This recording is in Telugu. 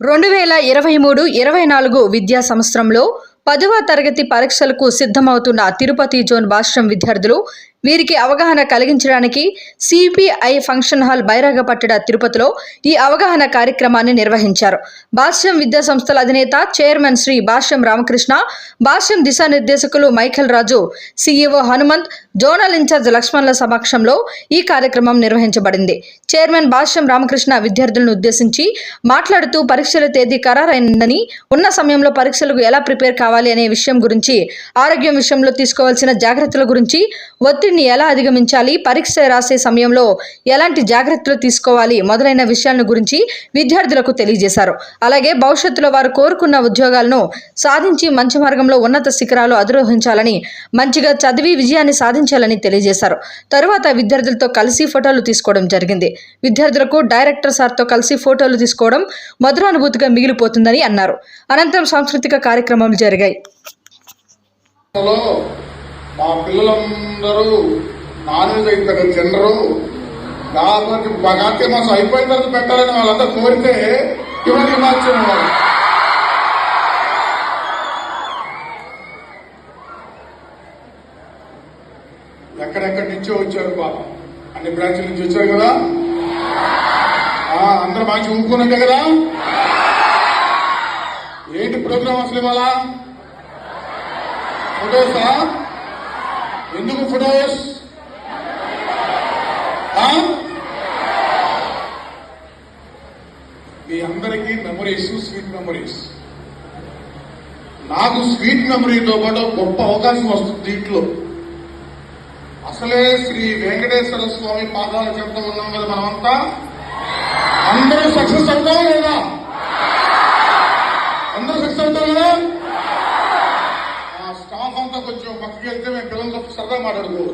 రెండు వేల ఇరవై మూడు ఇరవై నాలుగు విద్యా సంవత్సరంలో పదవ తరగతి పరీక్షలకు సిద్ధమవుతున్న తిరుపతి జోన్ భాష్యం విద్యార్థులు వీరికి అవగాహన కలిగించడానికి సిపిఐ ఫంక్షన్ హాల్ బైరాగపట్టడ తిరుపతిలో ఈ అవగాహన కార్యక్రమాన్ని నిర్వహించారు. భాష్యం విద్యా సంస్థల అధినేత chairman Shri Bhashyam Ramakrishna Bhashyam దిశానిర్దేశకులు Michael Raju CEO Hanumanth zonal in charge లక్ష్మణ్ల సమక్షంలో ఈ కార్యక్రమం నిర్వహించబడింది. చైర్మన్ భాష్యం రామకృష్ణ విద్యార్థులను ఉద్దేశించి మాట్లాడుతూ పరీక్షల తేదీ ఖరారైందని ఉన్న సమయంలో పరీక్షలకు ఎలా ప్రిపేర్ కావాలి అనే విషయం గురించి ఆరోగ్యం విషయంలో తీసుకోవాల్సిన జాగ్రత్తల గురించి ఒత్తిడిని ఎలా అధిగమించాలి పరీక్ష రాసే సమయంలో ఎలాంటి జాగ్రత్తలు తీసుకోవాలి మొదలైన విషయాలను గురించి విద్యార్థులకు తెలియజేశారు. అలాగే భవిష్యత్తులో వారు కోరుకున్న ఉద్యోగాలను సాధించి మంచి మార్గంలో ఉన్నత శిఖరాలు అధిరోహించాలని మంచిగా చదివి విజయాన్ని సాధించాలని తెలియజేశారు. తరువాత విద్యార్థులతో కలిసి ఫోటోలు తీసుకోవడం జరిగింది. విద్యార్థులకు డైరెక్టర్ సార్తో కలిసి ఫోటోలు తీసుకోవడం మధురానుభూతిగా మిగిలిపోతుందని అన్నారు. అనంతరం సాంస్కృతిక కార్యక్రమాలు జరిగాయి. మా పిల్లలందరూ నాన్ వెజ్ అయిపోయారు తినరు కాబట్టి మా మాసం అయిపోయిన తర్వాత పెట్టాలని వాళ్ళందరూ కోరితే ఇవన్నీ మార్చిన వాళ్ళు. ఎక్కడెక్కడి నుంచో వచ్చారు పాపం. అన్ని బ్రాంచ్ల నుంచి వచ్చారు కదా? అందరు మంచి ఊరుకున్నట్టే కదా? ఏంటి ప్రోగ్రామ్ అసలు ఇవాళ? ఫొటోసా? ఎందుకు ఫొటోస్ మీ అందరికీ మెమరీస్ స్వీట్ మెమరీస్ నాకు స్వీట్ మెమరీతో పాటు గొప్ప అవకాశం వస్తుంది దీంట్లో. అసలే శ్రీ వెంకటేశ్వర స్వామి పాదాలు చెప్తా ఉన్నాం కదా మనమంతా. అందరూ సక్సెస్ ಪ್ರೋಗ್ರಾಮ್ ಮಾಡೋದು